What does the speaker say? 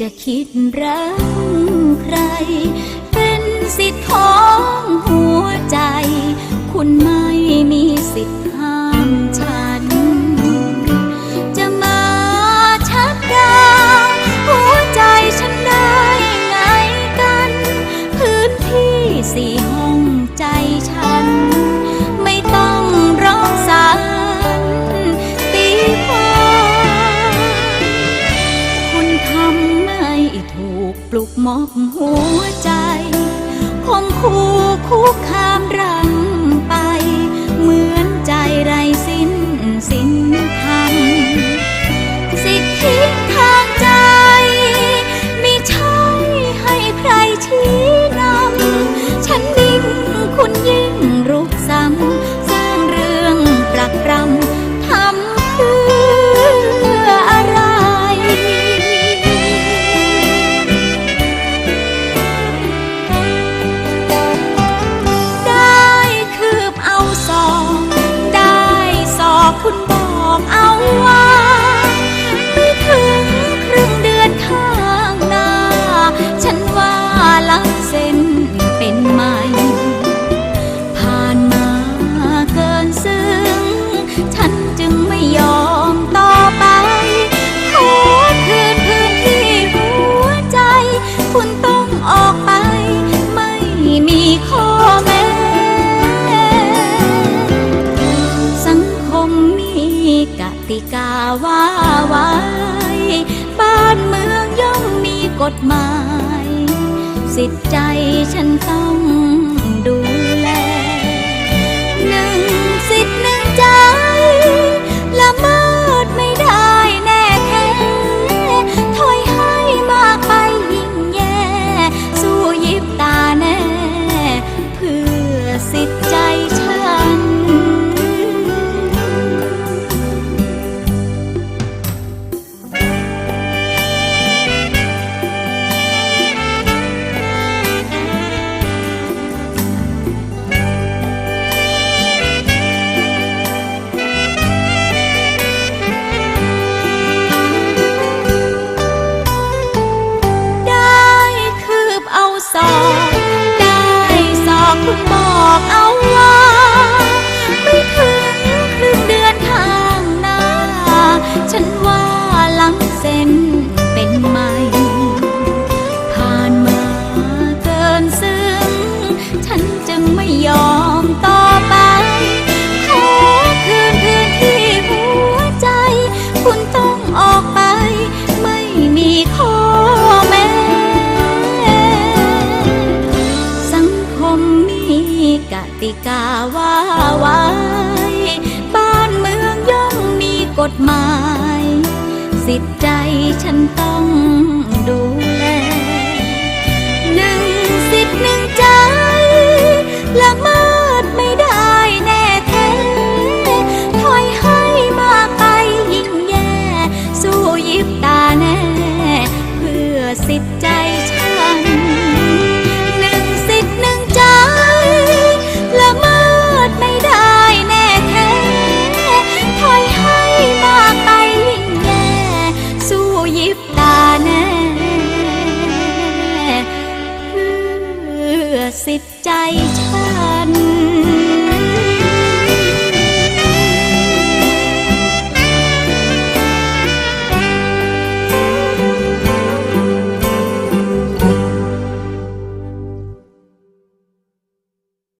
จะคิดรักใคร เป็นสิทธิ์ของหัวใจ คุณไม่มีสิทธิ์ห้ามฉัน จะมาชักดาหัวใจฉันได้ไงกัน พื้นที่สี่ห้องใจฉัน mm-hmm. ว่าไว้บ้านเมืองย่อมมีกฎหมาย สิทธิใจฉันต้อง ได้สอกบอกเอาว่า ไม่ถึงครึ่งเดือนข้างนาฉันว่าลัเส้นเป็นใหม่ ผ่านมาเกินซึ้ง ฉันจึงไม่ยอมต่อ ติกาว่าไว้ บ้านเมืองย่อมมีกฎหมาย สิทธิใจฉันต้องื่อสิบใจฉัน